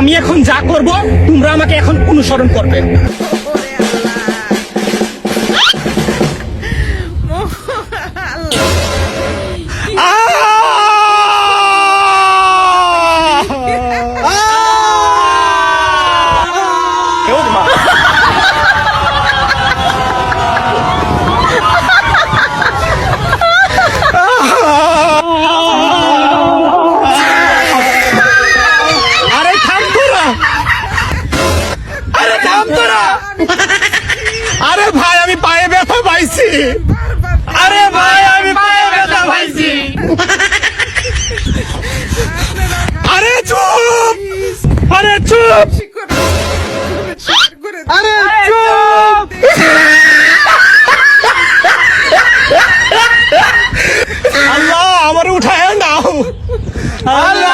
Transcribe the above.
আমি এখন যা করব তোমরা আমাকে এখন অনুসরণ করবে। আরে থাম তোরা আরে ভাই আমি পায়ে ব্যথা পাইছি। আরে ভাই আমি পায়ে ব্যথা পাইছি। আরে চুপ! আরে চুপ! আরে চুপ! আল্লাহ আমার উঠায় নাও। আল্লাহ